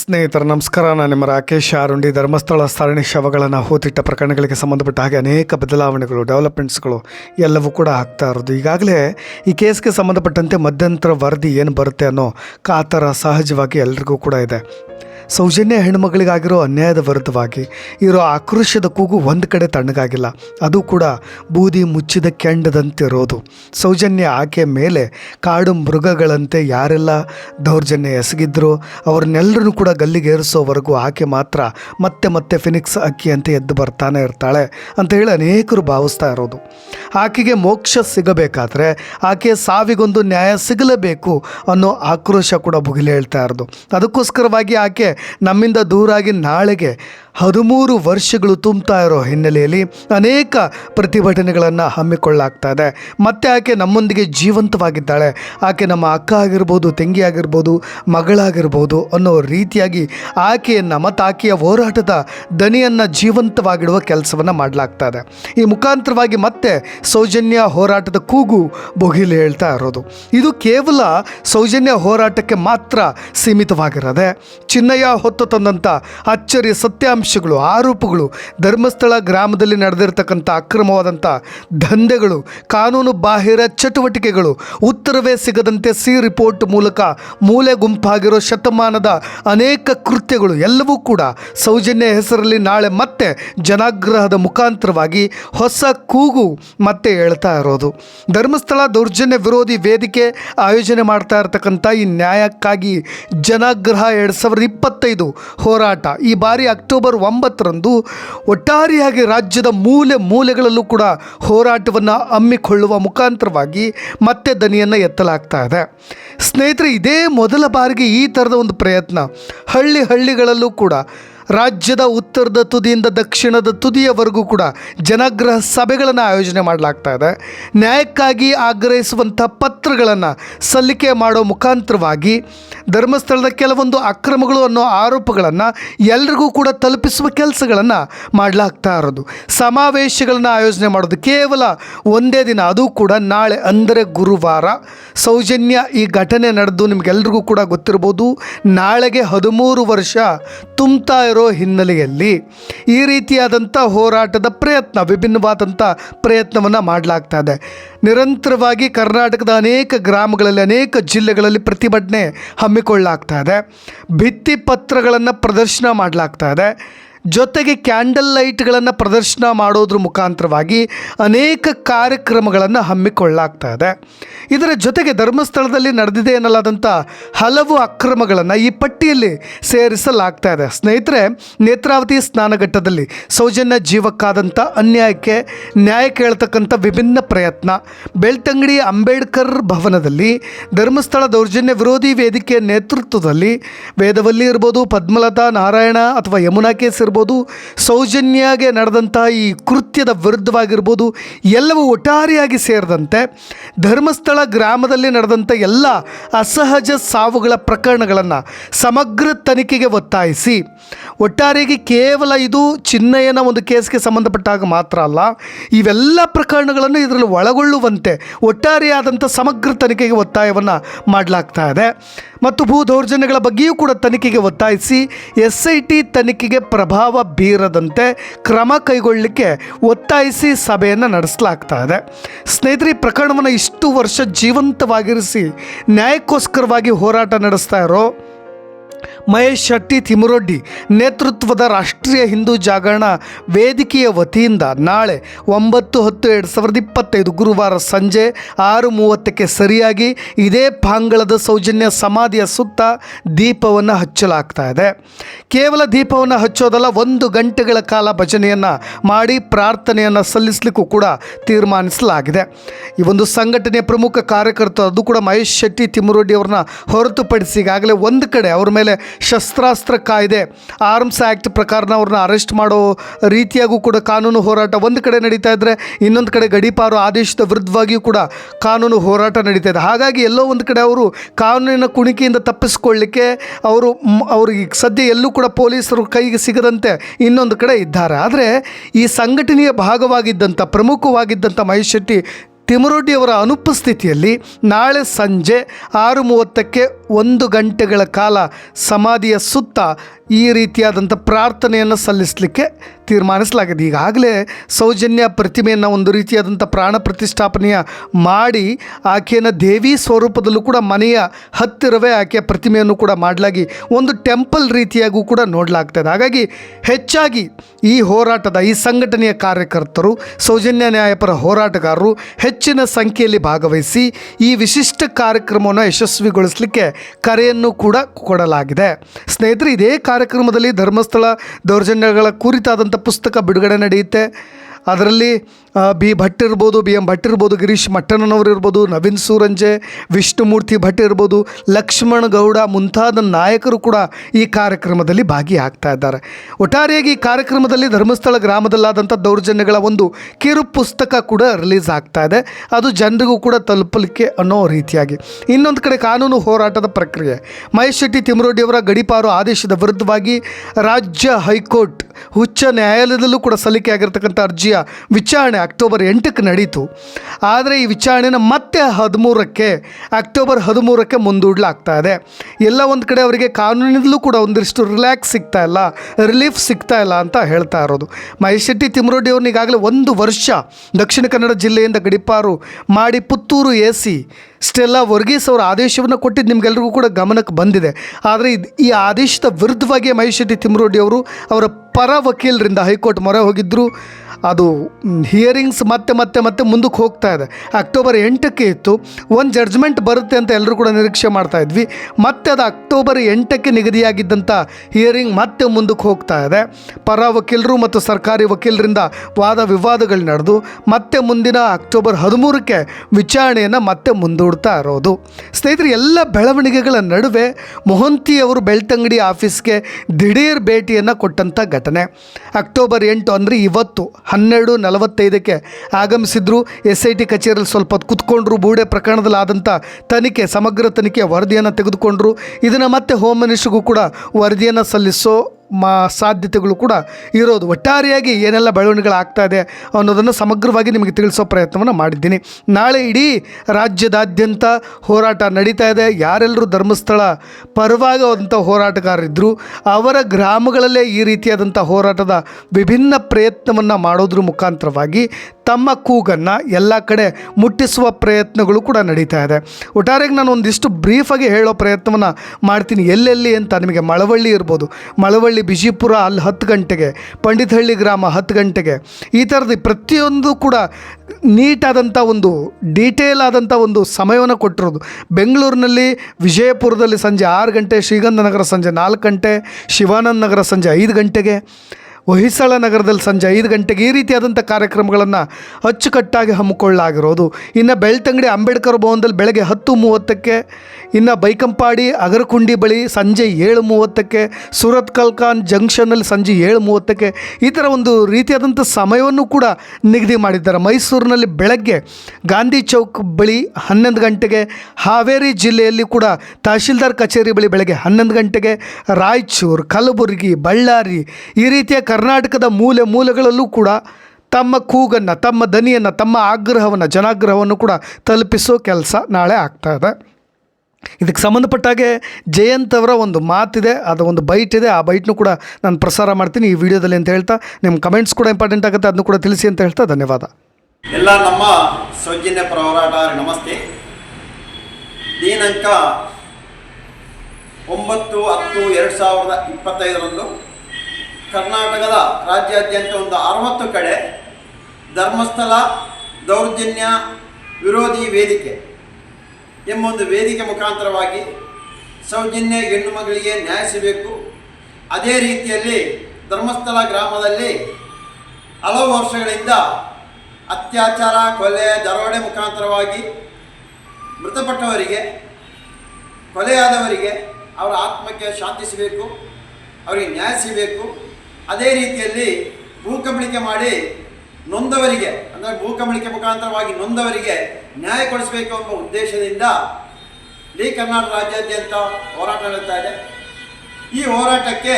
ಸ್ನೇಹಿತರು, ನಮಸ್ಕಾರ. ನಾನು ನಿಮ್ಮ ರಾಕೇಶ್ ಆರುಂಡಿ. ಧರ್ಮಸ್ಥಳ ಸರಣಿ ಶವಗಳನ್ನು ಹೂತಿಟ್ಟ ಪ್ರಕರಣಗಳಿಗೆ ಸಂಬಂಧಪಟ್ಟ ಹಾಗೆ ಅನೇಕ ಬದಲಾವಣೆಗಳು ಡೆವಲಪ್ಮೆಂಟ್ಸ್ಗಳು ಎಲ್ಲವೂ ಕೂಡ ಆಗ್ತಾ ಇರೋದು. ಈಗಾಗಲೇ ಈ ಕೇಸ್ಗೆ ಸಂಬಂಧಪಟ್ಟಂತೆ ಮಧ್ಯಂತರ ವರದಿ ಏನು ಬರುತ್ತೆ ಅನ್ನೋ ಕಾತರ ಸಹಜವಾಗಿ ಎಲ್ರಿಗೂ ಕೂಡ ಇದೆ. ಸೌಜನ್ಯ ಹೆಣ್ಮಗಳಿಗಾಗಿರೋ ಅನ್ಯಾಯದ ವಿರುದ್ಧವಾಗಿ ಇರೋ ಆಕ್ರೋಶದ ಕೂಗು ಒಂದು ಕಡೆ ತಣ್ಣಗಾಗಿಲ್ಲ. ಅದು ಕೂಡ ಬೂದಿ ಮುಚ್ಚಿದ ಕೆಂಡದಂತಿರೋದು. ಸೌಜನ್ಯ ಆಕೆ ಮೇಲೆ ಕಾಡು ಮೃಗಗಳಂತೆ ಯಾರೆಲ್ಲ ದೌರ್ಜನ್ಯ ಎಸಗಿದ್ರು ಅವ್ರನ್ನೆಲ್ಲರೂ ಕೂಡ ಗಲ್ಲಿಗೇರಿಸೋವರೆಗೂ ಆಕೆ ಮಾತ್ರ ಮತ್ತೆ ಮತ್ತೆ ಫಿನಿಕ್ಸ್ ಅಂತ ಎದ್ದು ಬರ್ತಾನೆ ಇರ್ತಾಳೆ ಅಂತ ಹೇಳಿ ಅನೇಕರು ಭಾವಿಸ್ತಾ ಇರೋದು. ಆಕೆಗೆ ಮೋಕ್ಷ ಸಿಗಬೇಕಾದ್ರೆ ಆಕೆ ಸಾವಿಗೊಂದು ನ್ಯಾಯ ಸಿಗಲೇಬೇಕು ಅನ್ನೋ ಆಕ್ರೋಶ ಕೂಡ ಭುಗಿಲೆ ಹೇಳ್ತಾ ಇರೋದು. ಅದಕ್ಕೋಸ್ಕರವಾಗಿ ಆಕೆ ನಮ್ಮಿಂದ ದೂರಾಗಿ ನಾಳೆಗೆ ಹದಿಮೂರು ವರ್ಷಗಳು ತುಂಬ್ತಾ ಇರೋ ಹಿನ್ನೆಲೆಯಲ್ಲಿ ಅನೇಕ ಪ್ರತಿಭಟನೆಗಳನ್ನು ಹಮ್ಮಿಕೊಳ್ಳಾಗ್ತಾ ಇದೆ ಮತ್ತೆ ಆಕೆ ನಮ್ಮೊಂದಿಗೆ ಜೀವಂತವಾಗಿದ್ದಾಳೆ. ಆಕೆ ನಮ್ಮ ಅಕ್ಕ ಆಗಿರ್ಬೋದು, ತಂಗಿ ಆಗಿರ್ಬೋದು, ಮಗಳಾಗಿರ್ಬೋದು ಅನ್ನೋ ರೀತಿಯಾಗಿ ಆಕೆಯನ್ನು ಮತ್ತು ಆಕೆಯ ಹೋರಾಟದ ದನಿಯನ್ನು ಜೀವಂತವಾಗಿಡುವ ಕೆಲಸವನ್ನು ಮಾಡಲಾಗ್ತಾ ಇದೆ ಈ ಮುಖಾಂತರವಾಗಿ ಮತ್ತೆ ಸೌಜನ್ಯ ಹೋರಾಟದ ಕೂಗು ಬೊಗಿಲು ಹೇಳ್ತಾ ಇರೋದು. ಇದು ಕೇವಲ ಸೌಜನ್ಯ ಹೋರಾಟಕ್ಕೆ ಮಾತ್ರ ಸೀಮಿತವಾಗಿರದೆ, ಚಿನ್ನಯ್ಯ ಹೊತ್ತು ತಂದಂಥ ಅಚ್ಚರಿ ಸತ್ಯಾಂಶಗಳು ಆರೋಪಗಳು, ಧರ್ಮಸ್ಥಳ ಗ್ರಾಮದಲ್ಲಿ ನಡೆದಿರ್ತಕ್ಕಂಥ ಅಕ್ರಮವಾದಂಥ ದಂಧೆಗಳು, ಕಾನೂನು ಬಾಹಿರ ಚಟುವಟಿಕೆಗಳು, ಉತ್ತರವೇ ಸಿಗದಂತೆ ಸಿ ರಿಪೋರ್ಟ್ ಮೂಲಕ ಮೂಲೆ ಗುಂಪಾಗಿರೋ ಶತಮಾನದ ಅನೇಕ ಕೃತ್ಯಗಳು, ಎಲ್ಲವೂ ಕೂಡ ಸೌಜನ್ಯ ಹೆಸರಲ್ಲಿ ನಾಳೆ ಮತ್ತೆ ಜನಾಗ್ರಹದ ಮುಖಾಂತರವಾಗಿ ಹೊಸ ಕೂಗು ಮತ್ತೆ ಹೇಳ್ತಾ ಇರೋದು. ಧರ್ಮಸ್ಥಳ ದೌರ್ಜನ್ಯ ವಿರೋಧಿ ವೇದಿಕೆ ಆಯೋಜನೆ ಮಾಡ್ತಾ ಇರತಕ್ಕಂಥ ಈ ನ್ಯಾಯಕ್ಕಾಗಿ ಜನಾಗ್ರಹ ಎರಡು ಸಾವಿರದ ಇಪ್ಪತ್ತೈದು ಹೋರಾಟ. ಈ ಬಾರಿ ಅಕ್ಟೋಬರ್ ಒಂಬತ್ತರಂದು ಒಟ್ಟಾರೆಯಾಗಿ ರಾಜ್ಯದ ಮೂಲೆ ಮೂಲೆಗಳಲ್ಲೂ ಕೂಡ ಹೋರಾಟವನ್ನು ಹಮ್ಮಿಕೊಳ್ಳುವ ಮುಖಾಂತರವಾಗಿ ಮತ್ತೆ ದನಿಯನ್ನು ಎತ್ತಲಾಗ್ತಾ ಇದೆ. ಸ್ನೇಹಿತರೆ, ಇದೇ ಮೊದಲ ಬಾರಿಗೆ ಈ ಥರದ ಒಂದು ಪ್ರಯತ್ನ. ಹಳ್ಳಿ ಹಳ್ಳಿಗಳಲ್ಲೂ ಕೂಡ ರಾಜ್ಯದ ಉತ್ತರದ ತುದಿಯಿಂದ ದಕ್ಷಿಣದ ತುದಿಯವರೆಗೂ ಕೂಡ ಜನಗ್ರಹ ಸಭೆಗಳನ್ನು ಆಯೋಜನೆ ಮಾಡಲಾಗ್ತಾ ಇದೆ. ನ್ಯಾಯಕ್ಕಾಗಿ ಆಗ್ರಹಿಸುವಂಥ ಪತ್ರಗಳನ್ನು ಸಲ್ಲಿಕೆ ಮಾಡೋ ಮುಖಾಂತರವಾಗಿ ಧರ್ಮಸ್ಥಳದ ಕೆಲವೊಂದು ಅಕ್ರಮಗಳು ಅನ್ನೋ ಆರೋಪಗಳನ್ನು ಎಲ್ರಿಗೂ ಕೂಡ ತಲುಪಿಸುವ ಕೆಲಸಗಳನ್ನು ಮಾಡಲಾಗ್ತಾ ಇರೋದು. ಸಮಾವೇಶಗಳನ್ನು ಆಯೋಜನೆ ಮಾಡೋದು ಕೇವಲ ಒಂದೇ ದಿನ, ಅದು ಕೂಡ ನಾಳೆ, ಅಂದರೆ ಗುರುವಾರ. ಸೌಜನ್ಯ ಈ ಘಟನೆ ನಡೆದು ನಿಮಗೆಲ್ರಿಗೂ ಕೂಡ ಗೊತ್ತಿರ್ಬೋದು. ನಾಳೆಗೆ ಹದಿಮೂರು ವರ್ಷ ತುಂಬ್ತಾ ಇರೋ ಹಿನ್ನೆಲೆಯಲ್ಲಿ ಈ ರೀತಿಯಾದಂಥ ಹೋರಾಟದ ಪ್ರಯತ್ನ, ವಿಭಿನ್ನವಾದಂಥ ಪ್ರಯತ್ನವನ್ನು ಮಾಡಲಾಗ್ತಾ ಇದೆ. ನಿರಂತರವಾಗಿ ಕರ್ನಾಟಕದ ಅನೇಕ ಗ್ರಾಮಗಳಲ್ಲಿ, ಅನೇಕ ಜಿಲ್ಲೆಗಳಲ್ಲಿ ಪ್ರತಿಭಟನೆ ಹಮ್ಮಿಕೊಳ್ಳಲಾಗ್ತಾ ಇದೆ. ಭಿತ್ತಿ ಪತ್ರಗಳನ್ನು ಪ್ರದರ್ಶನ ಮಾಡಲಾಗ್ತಾ ಇದೆ. ಜೊತೆಗೆ ಕ್ಯಾಂಡಲ್ ಲೈಟ್ಗಳನ್ನು ಪ್ರದರ್ಶನ ಮಾಡೋದ್ರ ಮುಖಾಂತರವಾಗಿ ಅನೇಕ ಕಾರ್ಯಕ್ರಮಗಳನ್ನು ಹಮ್ಮಿಕೊಳ್ಳಲಾಗ್ತಾ ಇದೆ. ಇದರ ಜೊತೆಗೆ ಧರ್ಮಸ್ಥಳದಲ್ಲಿ ನಡೆದಿದೆ ಎನ್ನಲಾದಂಥ ಹಲವು ಅಕ್ರಮಗಳನ್ನು ಈ ಪಟ್ಟಿಯಲ್ಲಿ ಸೇರಿಸಲಾಗ್ತಾ ಇದೆ. ಸ್ನೇಹಿತರೆ, ನೇತ್ರಾವತಿ ಸ್ನಾನಘಟ್ಟದಲ್ಲಿ ಸೌಜನ್ಯ ಜೀವಕ್ಕಾದಂಥ ಅನ್ಯಾಯಕ್ಕೆ ನ್ಯಾಯ ಕೇಳ್ತಕ್ಕಂಥ ವಿಭಿನ್ನ ಪ್ರಯತ್ನ. ಬೆಳ್ತಂಗಡಿ ಅಂಬೇಡ್ಕರ್ ಭವನದಲ್ಲಿ ಧರ್ಮಸ್ಥಳ ದೌರ್ಜನ್ಯ ವಿರೋಧಿ ವೇದಿಕೆಯ ನೇತೃತ್ವದಲ್ಲಿ ವೇದವಲ್ಲಿ ಇರ್ಬೋದು, ಪದ್ಮಲತಾ ನಾರಾಯಣ ಅಥವಾ ಯಮುನಾ ಕೇಸ್ ಸೌಜನ್ಯಗೆ ನಡೆದಂಥ ಈ ಕೃತ್ಯದ ವಿರುದ್ಧವಾಗಿರ್ಬೋದು, ಎಲ್ಲವೂ ಒಟ್ಟಾರೆಯಾಗಿ ಸೇರಿದಂತೆ ಧರ್ಮಸ್ಥಳ ಗ್ರಾಮದಲ್ಲಿ ನಡೆದಂಥ ಎಲ್ಲ ಅಸಹಜ ಸಾವುಗಳ ಪ್ರಕರಣಗಳನ್ನು ಸಮಗ್ರ ತನಿಖೆಗೆ ಒತ್ತಾಯಿಸಿ, ಒಟ್ಟಾರೆಯಾಗಿ ಕೇವಲ ಇದು ಚಿನ್ನಯ್ಯನ ಒಂದು ಕೇಸ್ಗೆ ಸಂಬಂಧಪಟ್ಟಾಗ ಮಾತ್ರ ಅಲ್ಲ, ಇವೆಲ್ಲ ಪ್ರಕರಣಗಳನ್ನು ಇದರಲ್ಲಿ ಒಳಗೊಳ್ಳುವಂತೆ ಒಟ್ಟಾರೆಯಾದಂಥ ಸಮಗ್ರ ತನಿಖೆಗೆ ಒತ್ತಾಯವನ್ನು ಮಾಡಲಾಗ್ತಾ ಇದೆ. ಮತ್ತು ಭೂ ದೌರ್ಜನ್ಯಗಳ ಬಗ್ಗೆಯೂ ಕೂಡ ತನಿಖೆಗೆ ಒತ್ತಾಯಿಸಿ ಎಸ್ ಐ ಟಿ ತನಿಖೆಗೆ ಪ್ರಭಾವ ಬೀರದಂತೆ ಕ್ರಮ ಕೈಗೊಳ್ಳಲಿಕ್ಕೆ ಒತ್ತಾಯಿಸಿ ಸಭೆಯನ್ನು ನಡೆಸಲಾಗ್ತಾ ಇದೆ. ಸ್ನೇಹಿತರಿ ಪ್ರಕರಣವನ್ನು ಇಷ್ಟು ವರ್ಷ ಜೀವಂತವಾಗಿರಿಸಿ ನ್ಯಾಯಕ್ಕೋಸ್ಕರವಾಗಿ ಹೋರಾಟ ನಡೆಸ್ತಾ ಇರೋ ಮಹೇಶ್ ಶೆಟ್ಟಿ ತಿಮುರೊಡ್ಡಿ ನೇತೃತ್ವದ ರಾಷ್ಟ್ರೀಯ ಹಿಂದೂ ಜಾಗರಣ ವೇದಿಕೆಯ ವತಿಯಿಂದ ನಾಳೆ ಒಂಬತ್ತು ಹತ್ತು ಎರಡು ಸಾವಿರದ ಇಪ್ಪತ್ತೈದು ಗುರುವಾರ ಸಂಜೆ ಆರು ಮೂವತ್ತಕ್ಕೆ ಸರಿಯಾಗಿ ಇದೇ ಪಾಂಗಳದ ಸೌಜನ್ಯ ಸಮಾಧಿಯ ಸುತ್ತ ದೀಪವನ್ನು ಹಚ್ಚಲಾಗ್ತಾ ಇದೆ. ಕೇವಲ ದೀಪವನ್ನು ಹಚ್ಚೋದಲ್ಲ, ಒಂದು ಗಂಟೆಗಳ ಕಾಲ ಭಜನೆಯನ್ನು ಮಾಡಿ ಪ್ರಾರ್ಥನೆಯನ್ನು ಸಲ್ಲಿಸಲಿಕ್ಕೂ ಕೂಡ ತೀರ್ಮಾನಿಸಲಾಗಿದೆ. ಈ ಒಂದು ಸಂಘಟನೆಯ ಪ್ರಮುಖ ಕಾರ್ಯಕರ್ತರು, ಅದು ಕೂಡ ಮಹೇಶ್ ಶೆಟ್ಟಿ ತಿಮ್ಮರೊಡ್ಡಿ ಅವ್ರನ್ನ ಹೊರತುಪಡಿಸಿ ಈಗಾಗಲೇ ಒಂದು ಕಡೆ ಅವ್ರ ಮೇಲೆ ಶಸ್ತ್ರಾಸ್ತ್ರ ಕಾಯ್ದೆ. ಆರ್ಮ್ಸ್ ಆ್ಯಕ್ಟ್ ಪ್ರಕಾರನ ಅವ್ರನ್ನ ಅರೆಸ್ಟ್ ಮಾಡೋ ರೀತಿಯಾಗೂ ಕೂಡ ಕಾನೂನು ಹೋರಾಟ ಒಂದು ಕಡೆ ನಡೀತಾ ಇದ್ದರೆ ಇನ್ನೊಂದು ಕಡೆ ಗಡೀಪಾರು ಆದೇಶದ ವಿರುದ್ಧವಾಗಿಯೂ ಕೂಡ ಕಾನೂನು ಹೋರಾಟ ನಡೀತಾ ಇದೆ. ಹಾಗಾಗಿ ಎಲ್ಲೋ ಒಂದು ಕಡೆ ಅವರು ಕಾನೂನಿನ ಕುಣಿಕೆಯಿಂದ ತಪ್ಪಿಸ್ಕೊಳ್ಳಿಕ್ಕೆ ಅವರು ಅವ್ರಿಗೆ ಸದ್ಯ ಎಲ್ಲೂ ಕೂಡ ಪೊಲೀಸರು ಕೈಗೆ ಸಿಗದಂತೆ ಇನ್ನೊಂದು ಕಡೆ ಇದ್ದಾರೆ. ಆದರೆ ಈ ಸಂಘಟನೆಯ ಭಾಗವಾಗಿದ್ದಂಥ ಪ್ರಮುಖವಾಗಿದ್ದಂಥ ಮಹೇಶ್ ಶೆಟ್ಟಿ ತಿಮರೋಡಿಯವರ ಅನುಪಸ್ಥಿತಿಯಲ್ಲಿ ನಾಳೆ ಸಂಜೆ ಆರು ಮೂವತ್ತಕ್ಕೆ ಒಂದು ಗಂಟೆಗಳ ಕಾಲ ಸಮಾಧಿಯ ಸುತ್ತ ಈ ರೀತಿಯಾದಂಥ ಪ್ರಾರ್ಥನೆಯನ್ನು ಸಲ್ಲಿಸಲಿಕ್ಕೆ ತೀರ್ಮಾನಿಸಲಾಗಿದೆ. ಈಗಾಗಲೇ ಸೌಜನ್ಯ ಪ್ರತಿಮೆಯನ್ನು ಒಂದು ರೀತಿಯಾದಂಥ ಪ್ರಾಣ ಪ್ರತಿಷ್ಠಾಪನೆಯ ಮಾಡಿ ಆಕೆಯನ್ನು ದೇವಿ ಸ್ವರೂಪದಲ್ಲೂ ಕೂಡ ಮನೆಯ ಹತ್ತಿರವೇ ಆಕೆಯ ಪ್ರತಿಮೆಯನ್ನು ಕೂಡ ಮಾಡಲಾಗಿ ಒಂದು ಟೆಂಪಲ್ ರೀತಿಯಾಗೂ ಕೂಡ ನೋಡಲಾಗ್ತದೆ. ಹಾಗಾಗಿ ಹೆಚ್ಚಾಗಿ ಈ ಹೋರಾಟದ, ಈ ಸಂಘಟನೆಯ ಕಾರ್ಯಕರ್ತರು, ಸೌಜನ್ಯ ನ್ಯಾಯಪರ ಹೋರಾಟಗಾರರು ಹೆಚ್ಚಿನ ಸಂಖ್ಯೆಯಲ್ಲಿ ಭಾಗವಹಿಸಿ ಈ ವಿಶಿಷ್ಟ ಕಾರ್ಯಕ್ರಮವನ್ನು ಯಶಸ್ವಿಗೊಳಿಸಲಿಕ್ಕೆ ಕರೆಯನ್ನು ಕೂಡ ಕೊಡಲಾಗಿದೆ. ಸ್ನೇಹಿತರೆ, ಇದೇ ಕಾರ್ಯಕ್ರಮದಲ್ಲಿ ಧರ್ಮಸ್ಥಳ ದೌರ್ಜನ್ಯಗಳ ಕುರಿತಾದಂಥ ಪುಸ್ತಕ ಬಿಡುಗಡೆ ನಡೆಯುತ್ತೆ. ಅದರಲ್ಲಿ ಬಿ ಭಟ್ ಇರ್ಬೋದು, ಬಿ ಎಂ ಭಟ್ ಇರ್ಬೋದು, ಗಿರೀಶ್ ಮಟ್ಟಣ್ಣನವರು ಇರ್ಬೋದು, ನವೀನ್ ಸೂರಂಜೆ, ವಿಷ್ಣುಮೂರ್ತಿ ಭಟ್ ಇರ್ಬೋದು, ಲಕ್ಷ್ಮಣ ಗೌಡ ಮುಂತಾದ ನಾಯಕರು ಕೂಡ ಈ ಕಾರ್ಯಕ್ರಮದಲ್ಲಿ ಭಾಗಿಯಾಗ್ತಾ ಇದ್ದಾರೆ. ಒಟ್ಟಾರೆಯಾಗಿ ಈ ಕಾರ್ಯಕ್ರಮದಲ್ಲಿ ಧರ್ಮಸ್ಥಳ ಗ್ರಾಮದಲ್ಲಾದಂಥ ದೌರ್ಜನ್ಯಗಳ ಒಂದು ಕಿರು ಪುಸ್ತಕ ಕೂಡ ರಿಲೀಸ್ ಆಗ್ತಾ ಇದೆ. ಅದು ಜನರಿಗೂ ಕೂಡ ತಲುಪಲಿಕ್ಕೆ ಅನ್ನೋ ರೀತಿಯಾಗಿ. ಇನ್ನೊಂದು ಕಡೆ ಕಾನೂನು ಹೋರಾಟದ ಪ್ರಕ್ರಿಯೆ. ಮಹೇಶ್ ಶೆಟ್ಟಿ ತಿಮರೋಡಿಯವರ ಗಡಿಪಾರು ಆದೇಶದ ವಿರುದ್ಧವಾಗಿ ರಾಜ್ಯ ಹೈಕೋರ್ಟ್ ಉಚ್ಚ ನ್ಯಾಯಾಲಯದಲ್ಲೂ ಕೂಡ ಸಲ್ಲಿಕೆ ಆಗಿರ್ತಕ್ಕಂಥ ಅರ್ಜಿಯ ವಿಚಾರಣೆ ಅಕ್ಟೋಬರ್ ಎಂಟಕ್ಕೆ ನಡೀತು. ಆದರೆ ಈ ವಿಚಾರಣೆನ ಮತ್ತೆ ಹದಿಮೂರಕ್ಕೆ, ಅಕ್ಟೋಬರ್ ಹದಿಮೂರಕ್ಕೆ ಮುಂದೂಡಲಾಗ್ತಾ ಇದೆ. ಎಲ್ಲ ಒಂದು ಕಡೆ ಅವರಿಗೆ ಕಾನೂನಿನಲ್ಲೂ ಕೂಡ ಒಂದಿಷ್ಟು ರಿಲ್ಯಾಕ್ಸ್ ಸಿಗ್ತಾ ಇಲ್ಲ, ರಿಲೀಫ್ ಸಿಗ್ತಾ ಇಲ್ಲ ಅಂತ ಹೇಳ್ತಾ ಇರೋದು. ಮಹೇಶ್ ಶೆಟ್ಟಿ ತಿಮ್ರೋಡಿ ಒಂದು ವರ್ಷ ದಕ್ಷಿಣ ಕನ್ನಡ ಜಿಲ್ಲೆಯಿಂದ ಗಡಿಪಾರು ಮಾಡಿ Puttur A C Stella Varghese ಅವರ ಆದೇಶವನ್ನು ಕೊಟ್ಟಿದ್ದು ನಿಮಗೆಲ್ಲರಿಗೂ ಕೂಡ ಗಮನಕ್ಕೆ ಬಂದಿದೆ. ಆದರೆ ಈ ಆದೇಶದ ವಿರುದ್ಧವಾಗಿ ಮಹೇಶ್ ಶೆಟ್ಟಿ ತಿಮ್ರೋಡಿ ಅವರು ಅವರ ಪರ ವಕೀಲರಿಂದ ಹೈಕೋರ್ಟ್ ಮೊರೆ ಹೋಗಿದ್ದರು ಅದು ಹಿಯರಿಂಗ್ಸ್ ಮತ್ತೆ ಮತ್ತೆ ಮತ್ತೆ ಮುಂದಕ್ಕೆ ಹೋಗ್ತಾ ಇದೆ. ಅಕ್ಟೋಬರ್ ಎಂಟಕ್ಕೆ ಇತ್ತು. ಒಂದು ಜಡ್ಜ್ಮೆಂಟ್ ಬರುತ್ತೆ ಅಂತ ಎಲ್ಲರೂ ಕೂಡ ನಿರೀಕ್ಷೆ ಮಾಡ್ತಾ ಇದ್ವಿ. ಮತ್ತೆ ಅದು ಅಕ್ಟೋಬರ್ ಎಂಟಕ್ಕೆ ನಿಗದಿಯಾಗಿದ್ದಂಥ ಹಿಯರಿಂಗ್ ಮತ್ತೆ ಮುಂದಕ್ಕೆ ಹೋಗ್ತಾ ಇದೆ. ಪರ ವಕೀಲರು ಮತ್ತು ಸರ್ಕಾರಿ ವಕೀಲರಿಂದ ವಾದ ವಿವಾದಗಳು ನಡೆದು ಮತ್ತೆ ಮುಂದಿನ ಅಕ್ಟೋಬರ್ ಹದಿಮೂರಕ್ಕೆ ವಿಚಾರಣೆಯನ್ನು ಮತ್ತೆ ಮುಂದೂಡ್ತಾ ಇರೋದು. ಸ್ನೇಹಿತರೆ, ಎಲ್ಲ ಬೆಳವಣಿಗೆಗಳ ನಡುವೆ ಮೊಹಂತಿ ಅವರು ಬೆಳ್ತಂಗಡಿ ಆಫೀಸ್ಗೆ ದಿಢೀರ್ ಭೇಟಿಯನ್ನು ಕೊಟ್ಟಂಥ ಘಟನೆ. ಅಕ್ಟೋಬರ್ ಎಂಟು ಅಂದರೆ ಇವತ್ತು ಹನ್ನೆರಡು ನಲವತ್ತೈದಕ್ಕೆ ಆಗಮಿಸಿದ್ರು. ಎಸ್ ಐ ಟಿ ಕಚೇರಿಯಲ್ಲಿ ಸ್ವಲ್ಪ ಕುತ್ಕೊಂಡ್ರು. ಬೂಡೆ ಪ್ರಕರಣದಲ್ಲಿ ಆದಂಥ ತನಿಖೆ, ಸಮಗ್ರ ತನಿಖೆ ವರದಿಯನ್ನು ತೆಗೆದುಕೊಂಡ್ರು. ಇದನ್ನು ಮತ್ತೆ ಹೋಮ್ ಮಿನಿಸ್ಟ್ರಿಗೂ ಕೂಡ ವರದಿಯನ್ನು ಸಲ್ಲಿಸೋ ಮಾ ಸಾಧ್ಯತೆಗಳು ಕೂಡ ಇರೋದು. ಒಟ್ಟಾರೆಯಾಗಿ ಏನೆಲ್ಲ ಬೆಳವಣಿಗೆಗಳು ಆಗ್ತಾ ಇದೆ ಅನ್ನೋದನ್ನು ಸಮಗ್ರವಾಗಿ ನಿಮಗೆ ತಿಳಿಸೋ ಪ್ರಯತ್ನವನ್ನು ಮಾಡಿದ್ದೀನಿ. ನಾಳೆ ಇಡೀ ರಾಜ್ಯದಾದ್ಯಂತ ಹೋರಾಟ ನಡೀತಾ ಇದೆ ಯಾರೆಲ್ಲರೂ ಧರ್ಮಸ್ಥಳ ಪರವಾಗುವಂಥ ಹೋರಾಟಗಾರರಿದ್ದರು ಅವರ ಗ್ರಾಮಗಳಲ್ಲೇ ಈ ರೀತಿಯಾದಂಥ ಹೋರಾಟದ ವಿಭಿನ್ನ ಪ್ರಯತ್ನವನ್ನು ಮಾಡೋದ್ರ ಮುಖಾಂತರವಾಗಿ ತಮ್ಮ ಕೂಗನ್ನು ಎಲ್ಲ ಕಡೆ ಮುಟ್ಟಿಸುವ ಪ್ರಯತ್ನಗಳು ಕೂಡ ನಡೀತಾ ಇದೆ ಒಟ್ಟಾರೆಗೆ ನಾನು ಒಂದಿಷ್ಟು ಬ್ರೀಫಾಗಿ ಹೇಳೋ ಪ್ರಯತ್ನವನ್ನು ಮಾಡ್ತೀನಿ. ಎಲ್ಲೆಲ್ಲಿ ಅಂತ ನಿಮಗೆ ಮಳವಳ್ಳಿ ಇರ್ಬೋದು. ಮಳವಳ್ಳಿ ಬಿಜಿಪುರ ಅಲ್ಲಿ ಹತ್ತು ಗಂಟೆಗೆ, ಪಂಡಿತಹಳ್ಳಿ ಗ್ರಾಮ ಹತ್ತು ಗಂಟೆಗೆ. ಈ ಥರದ ಪ್ರತಿಯೊಂದು ಕೂಡ ನೀಟಾದಂಥ ಒಂದು ಡೀಟೇಲ್ ಆದಂಥ ಒಂದು ಸಮಯವನ್ನು ಕೊಟ್ಟಿರೋದು. ಬೆಂಗಳೂರಿನಲ್ಲಿ ವಿಜಯಪುರದಲ್ಲಿ ಸಂಜೆ ಆರು ಗಂಟೆ ಶ್ರೀಗಂಧನಗರ ಸಂಜೆ ನಾಲ್ಕು ಗಂಟೆ, ಶಿವಾನಂದ ನಗರ ಸಂಜೆ ಐದು ಗಂಟೆಗೆ. ಹೊಯ್ಸಳ ನಗರದಲ್ಲಿ ಸಂಜೆ ಐದು ಗಂಟೆಗೆ ಈ ರೀತಿಯಾದಂಥ ಕಾರ್ಯಕ್ರಮಗಳನ್ನು ಅಚ್ಚುಕಟ್ಟಾಗಿ ಹಮ್ಮಿಕೊಳ್ಳಲಾಗಿರೋದು. ಇನ್ನು ಬೆಳ್ತಂಗಡಿ ಅಂಬೇಡ್ಕರ್ ಭವನದಲ್ಲಿ ಬೆಳಗ್ಗೆ ಹತ್ತು ಮೂವತ್ತಕ್ಕೆ, ಇನ್ನು ಬೈಕಂಪಾಡಿ ಅಗರಕುಂಡಿ ಬಳಿ ಸಂಜೆ ಏಳು ಮೂವತ್ತಕ್ಕೆ, ಸೂರತ್ ಕಲ್ಕಾನ್ ಜಂಕ್ಷನ್ನಲ್ಲಿ ಸಂಜೆ ಏಳು ಮೂವತ್ತಕ್ಕೆ ಈ ಥರ ಒಂದು ರೀತಿಯಾದಂಥ ಸಮಯವನ್ನು ಕೂಡ ನಿಗದಿ ಮಾಡಿದ್ದಾರೆ. ಮೈಸೂರಿನಲ್ಲಿ ಬೆಳಗ್ಗೆ ಗಾಂಧಿ ಚೌಕ್ ಬಳಿ ಹನ್ನೊಂದು ಗಂಟೆಗೆ, ಹಾವೇರಿ ಜಿಲ್ಲೆಯಲ್ಲಿ ಕೂಡ ತಹಶೀಲ್ದಾರ್ ಕಚೇರಿ ಬಳಿ ಬೆಳಗ್ಗೆ ಹನ್ನೊಂದು ಗಂಟೆಗೆ, ರಾಯಚೂರು, ಕಲಬುರಗಿ, ಬಳ್ಳಾರಿ ಈ ರೀತಿಯ ಕರ್ನಾಟಕದ ಮೂಲೆ ಮೂಲೆಗಳಲ್ಲೂ ಕೂಡ ತಮ್ಮ ಕೂಗನ್ನು, ತಮ್ಮ ದನಿಯನ್ನು, ತಮ್ಮ ಆಗ್ರಹವನ್ನು, ಜನಾಗ್ರಹವನ್ನು ಕೂಡ ತಲುಪಿಸೋ ಕೆಲಸ ನಾಳೆ ಆಗ್ತಾ ಇದೆ. ಇದಕ್ಕೆ ಸಂಬಂಧಪಟ್ಟ ಹಾಗೆ ಜಯಂತ್ ಅವರ ಒಂದು ಮಾತಿದೆ, ಅದು ಒಂದು ಬೈಟ್ ಇದೆ. ಆ ಬೈಟ್ನು ಕೂಡ ನಾನು ಪ್ರಸಾರ ಮಾಡ್ತೀನಿ ಈ ವಿಡಿಯೋದಲ್ಲಿ ಅಂತ ಹೇಳ್ತಾ, ನಿಮ್ಮ ಕಮೆಂಟ್ಸ್ ಕೂಡ ಇಂಪಾರ್ಟೆಂಟ್ ಆಗುತ್ತೆ, ಅದನ್ನು ಕೂಡ ತಿಳಿಸಿ ಅಂತ ಹೇಳ್ತಾ, ಧನ್ಯವಾದ. ಎಲ್ಲ ನಮ್ಮ ಸೌಜನ್ಯ ಹೋರಾಟ ನಮಸ್ತೆ. ದಿನಾಂಕ ಒಂಬತ್ತು ಹತ್ತು ಎರಡು ಸಾವಿರದ ಇಪ್ಪತ್ತೈದರಂದು ಕರ್ನಾಟಕದ ರಾಜ್ಯಾದ್ಯಂತ ಒಂದು ಅರವತ್ತು ಕಡೆ ಧರ್ಮಸ್ಥಳ, ದೌರ್ಜನ್ಯ, ವಿರೋಧಿ ವೇದಿಕೆ ಎಂಬ ಒಂದು ವೇದಿಕೆ ಮುಖಾಂತರವಾಗಿ ಸೌಜನ್ಯ ಹೆಣ್ಣು ಮಗಳಿಗೆ ನ್ಯಾಯ ಸಿಗಬೇಕು. ಅದೇ ರೀತಿಯಲ್ಲಿ ಧರ್ಮಸ್ಥಳ ಗ್ರಾಮದಲ್ಲಿ ಹಲವು ವರ್ಷಗಳಿಂದ ಅತ್ಯಾಚಾರ, ಕೊಲೆ, ದರೋಡೆ ಮುಖಾಂತರವಾಗಿ ಮೃತಪಟ್ಟವರಿಗೆ, ಕೊಲೆಯಾದವರಿಗೆ ಅವರ ಆತ್ಮಕ್ಕೆ ಶಾಂತಿಸಬೇಕು ಅವರಿಗೆ ನ್ಯಾಯ ಸಿಗಬೇಕು. ಅದೇ ರೀತಿಯಲ್ಲಿ ಭೂಕಂಬಳಿಕೆ ಮಾಡಿ ನೊಂದವರಿಗೆ, ಅಂದರೆ ಭೂಕಬಳಿಕೆ ಮುಖಾಂತರವಾಗಿ ನೊಂದವರಿಗೆ ನ್ಯಾಯ ಕೊಡಿಸಬೇಕು ಎಂಬ ಉದ್ದೇಶದಿಂದ ಇಡೀ ಕರ್ನಾಟಕ ರಾಜ್ಯಾದ್ಯಂತ ಹೋರಾಟ ನಡೀತಾ ಇದೆ. ಈ ಹೋರಾಟಕ್ಕೆ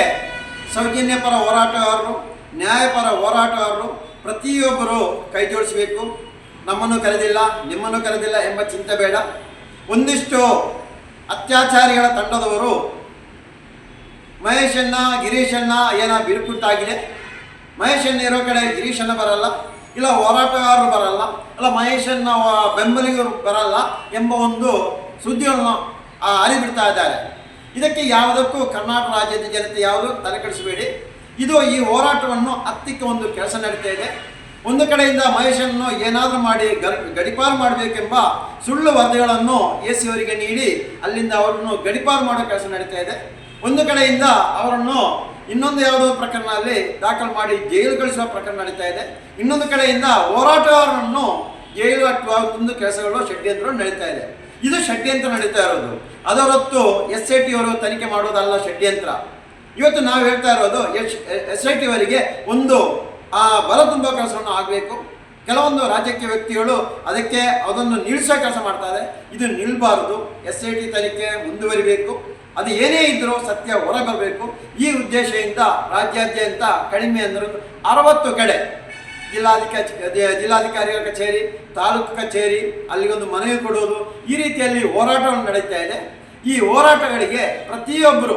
ಸೌಜನ್ಯ ಪರ ಹೋರಾಟಗಾರರು, ನ್ಯಾಯಪರ ಹೋರಾಟಗಾರರು ಪ್ರತಿಯೊಬ್ಬರು ಕೈ ಜೋಡಿಸಬೇಕು. ನಮ್ಮನ್ನು ಕರೆದಿಲ್ಲ, ನಿಮ್ಮನ್ನು ಕರೆದಿಲ್ಲ ಎಂಬ ಚಿಂತೆ ಬೇಡ. ಒಂದಿಷ್ಟು ಅತ್ಯಾಚಾರಿಗಳ ತಂಡದವರು ಮಹೇಶನ್ನ ಗಿರೀಶಣ್ಣ ಏನ ಬಿರುಕುಟ್ಟಾಗಿದೆ ಮಹೇಶಣ್ಣ ಇರೋ ಕಡೆ ಗಿರೀಶಣ್ಣ ಬರಲ್ಲ, ಇಲ್ಲ ಹೋರಾಟಗಾರರು ಬರಲ್ಲ, ಇಲ್ಲ ಮಹೇಶನ್ನ ಬೆಂಬಲಿಗರು ಬರಲ್ಲ ಎಂಬ ಒಂದು ಸುದ್ದಿಗಳನ್ನು ಹರಿಬಿಡ್ತಾ ಇದ್ದಾರೆ. ಇದಕ್ಕೆ ಯಾವುದಕ್ಕೂ ಕರ್ನಾಟಕ ರಾಜ್ಯದ ಜನತೆ ಯಾವುದು ತಲೆ ಕೆಡಿಸಬೇಡಿ. ಇದು ಈ ಹೋರಾಟವನ್ನು ಅತ್ತಿಕ್ಕ ಒಂದು ಕೆಲಸ ನಡೀತಾ ಇದೆ. ಒಂದು ಕಡೆಯಿಂದ ಮಹೇಶನ್ನು ಏನಾದರೂ ಮಾಡಿ ಗಡಿಪಾರು ಮಾಡಬೇಕೆಂಬ ಸುಳ್ಳು ವರದಿಗಳನ್ನು ಎ ಸಿ ಅವರಿಗೆ ನೀಡಿ, ಅಲ್ಲಿಂದ ಅವರನ್ನು ಗಡಿಪಾರು ಮಾಡೋ ಕೆಲಸ ನಡೀತಾ ಇದೆ. ಒಂದು ಕಡೆಯಿಂದ ಅವರನ್ನು ಇನ್ನೊಂದು ಯಾವುದೋ ಪ್ರಕರಣದಲ್ಲಿ ದಾಖಲು ಮಾಡಿ ಜೈಲು ಕಳಿಸುವ ಪ್ರಕರಣ ನಡೀತಾ ಇದೆ. ಇನ್ನೊಂದು ಕಡೆಯಿಂದ ಹೋರಾಟಗಾರರನ್ನು ಜೈಲು ಕಟ್ಟುವ ಒಂದು ಕೆಲಸಗಳು ಷಡ್ಯಂತ್ರ ನಡೀತಾ ಇದೆ. ಇದು ಷಡ್ಯಂತ್ರ ನಡೀತಾ ಇರೋದು. ಅದರ ಎಸ್ ಐ ಟಿ ಅವರು ತನಿಖೆ ಮಾಡೋದಲ್ಲ ಷಡ್ಯಂತ್ರ. ಇವತ್ತು ನಾವು ಹೇಳ್ತಾ ಇರೋದು ಎಸ್ ಎಸ್ ಐ ಟಿ ಅವರಿಗೆ ಒಂದು, ಆ ಬಲ ತುಂಬ ಕೆಲಸವನ್ನು ಆಗಬೇಕು. ಕೆಲವೊಂದು ರಾಜಕೀಯ ವ್ಯಕ್ತಿಗಳು ಅದಕ್ಕೆ ಅದನ್ನು ನಿಲ್ಲಿಸೋ ಕೆಲಸ ಮಾಡ್ತಾರೆ ಇದು ನಿಲ್ಲಬಾರದು ಎಸ್ ಐ ಟಿ ತನಿಖೆ ಮುಂದುವರಿಬೇಕು. ಅದು ಏನೇ ಇದ್ದರೂ ಸತ್ಯ ಹೊರಬರಬೇಕು. ಈ ಉದ್ದೇಶದಿಂದ ರಾಜ್ಯಾದ್ಯಂತ ಕಡಿಮೆ ಅಂದ್ರೆ ಅರವತ್ತು ಕಡೆ ಜಿಲ್ಲಾಧಿಕಾರಿ ಜಿಲ್ಲಾಧಿಕಾರಿಗಳ ಕಚೇರಿ, ತಾಲೂಕು ಕಚೇರಿ ಅಲ್ಲಿಗೊಂದು ಮನವಿ ಕೊಡುವುದು ಈ ರೀತಿಯಲ್ಲಿ ಹೋರಾಟವನ್ನು ನಡೀತಾ ಇದೆ. ಈ ಹೋರಾಟಗಳಿಗೆ ಪ್ರತಿಯೊಬ್ಬರು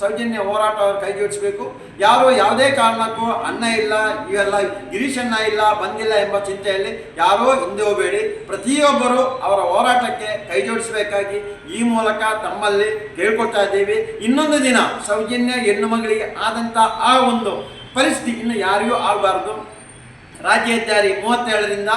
ಸೌಜನ್ಯ ಹೋರಾಟ ಅವ್ರು ಕೈ ಜೋಡಿಸಬೇಕು ಯಾರು ಯಾವುದೇ ಕಾರಣಕ್ಕೂ ಅನ್ನ ಇಲ್ಲ, ಇವೆಲ್ಲ ಗಿರೀಶನ್ನ ಇಲ್ಲ, ಬಂದಿಲ್ಲ ಎಂಬ ಚಿಂತೆಯಲ್ಲಿ ಯಾರೋ ಹಿಂದೆ ಹೋಗಬೇಡಿ. ಪ್ರತಿಯೊಬ್ಬರು ಅವರ ಹೋರಾಟಕ್ಕೆ ಕೈ ಜೋಡಿಸಬೇಕಾಗಿ ಈ ಮೂಲಕ ತಮ್ಮಲ್ಲಿ ಕೇಳ್ಕೊಳ್ತಾ ಇದ್ದೀವಿ. ಇನ್ನೊಂದು ದಿನ ಸೌಜನ್ಯ ಹೆಣ್ಣು ಮಗಳಿಗೆ ಆದಂಥ ಆ ಒಂದು ಪರಿಸ್ಥಿತಿ ಇನ್ನು ಯಾರಿಗೂ ಆಗಬಾರ್ದು. ರಾಜ್ಯ ಹೆದ್ದಾರಿ ಮೂವತ್ತೇಳರಿಂದ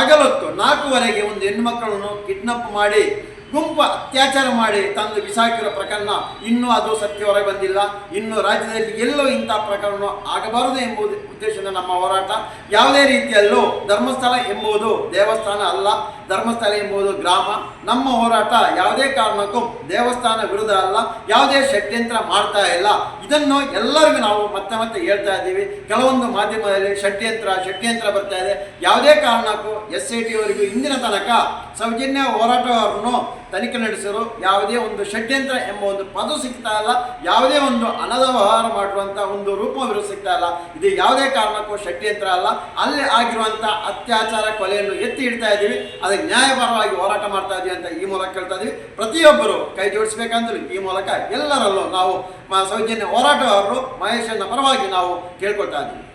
ಅಗಲೊತ್ತು ನಾಲ್ಕುವರೆಗೆ ಒಂದು ಹೆಣ್ಣು ಮಕ್ಕಳನ್ನು ಕಿಡ್ನಪ್ ಮಾಡಿ ಗುಂಪು ಅತ್ಯಾಚಾರ ಮಾಡಿ ತಂದು ಬಿಸಾಕಿರೋ ಪ್ರಕರಣ ಇನ್ನೂ ಅದು ಸತ್ಯ ಹೊರಗೆ ಬಂದಿಲ್ಲ. ಇನ್ನು ರಾಜ್ಯದಲ್ಲಿ ಎಲ್ಲೋ ಇಂಥ ಪ್ರಕರಣ ಆಗಬಾರದು ಎಂಬುದು ಉದ್ದೇಶದಿಂದ ನಮ್ಮ ಹೋರಾಟ. ಯಾವುದೇ ರೀತಿಯಲ್ಲೂ ಧರ್ಮಸ್ಥಳ ಎಂಬುದು ದೇವಸ್ಥಾನ ಅಲ್ಲ. ಧರ್ಮಸ್ಥಳ ಎಂಬುದು ಗ್ರಾಮ. ನಮ್ಮ ಹೋರಾಟ ಯಾವುದೇ ಕಾರಣಕ್ಕೂ ದೇವಸ್ಥಾನ ವಿರುದ್ಧ ಅಲ್ಲ. ಯಾವುದೇ ಷಡ್ಯಂತ್ರ ಮಾಡ್ತಾ ಇಲ್ಲ. ಇದನ್ನು ಎಲ್ಲರಿಗೂ ನಾವು ಮತ್ತೆ ಮತ್ತೆ ಹೇಳ್ತಾ ಇದ್ದೀವಿ. ಕೆಲವೊಂದು ಮಾಧ್ಯಮದಲ್ಲಿ ಷಡ್ಯಂತ್ರ ಷಡ್ಯಂತ್ರ ಬರ್ತಾ ಇದೆ. ಯಾವುದೇ ಕಾರಣಕ್ಕೂ ಎಸ್ ಐ ಟಿ ಅವರಿಗೂ ಇಂದಿನ ತನಕ ಸೌಜನ್ಯ ಹೋರಾಟಗಾರರನ್ನು ತನಿಖೆ ನಡೆಸಿದರು ಯಾವುದೇ ಒಂದು ಷಡ್ಯಂತ್ರ ಎಂಬ ಒಂದು ಪದ ಸಿಗ್ತಾ ಇಲ್ಲ, ಯಾವುದೇ ಒಂದು ಹಣದ ವ್ಯವಹಾರ ಮಾಡುವಂಥ ಒಂದು ರೂಪವಿರು ಸಿಗ್ತಾ ಇಲ್ಲ. ಇದು ಯಾವುದೇ ಕಾರಣಕ್ಕೂ ಷಡ್ಯಂತ್ರ ಅಲ್ಲ. ಅಲ್ಲಿ ಆಗಿರುವಂಥ ಅತ್ಯಾಚಾರ ಕೊಲೆಯನ್ನು ಎತ್ತಿ ಇಡ್ತಾ ಇದ್ದೀವಿ. ಅದಕ್ಕೆ ನ್ಯಾಯಪರವಾಗಿ ಹೋರಾಟ ಮಾಡ್ತಾ ಇದ್ದೀವಿ ಅಂತ ಈ ಮೂಲಕ ಕೇಳ್ತಾ ಇದ್ದೀವಿ ಪ್ರತಿಯೊಬ್ಬರು ಕೈ ಜೋಡಿಸ್ಬೇಕಂದ್ರೆ ಈ ಮೂಲಕ ಎಲ್ಲರಲ್ಲೂ ನಾವು ಸೌಜನ್ಯ ಹೋರಾಟಗಾರರು ಮಹೇಶನ ಪರವಾಗಿ ನಾವು ಕೇಳ್ಕೊಳ್ತಾ ಇದ್ದೀವಿ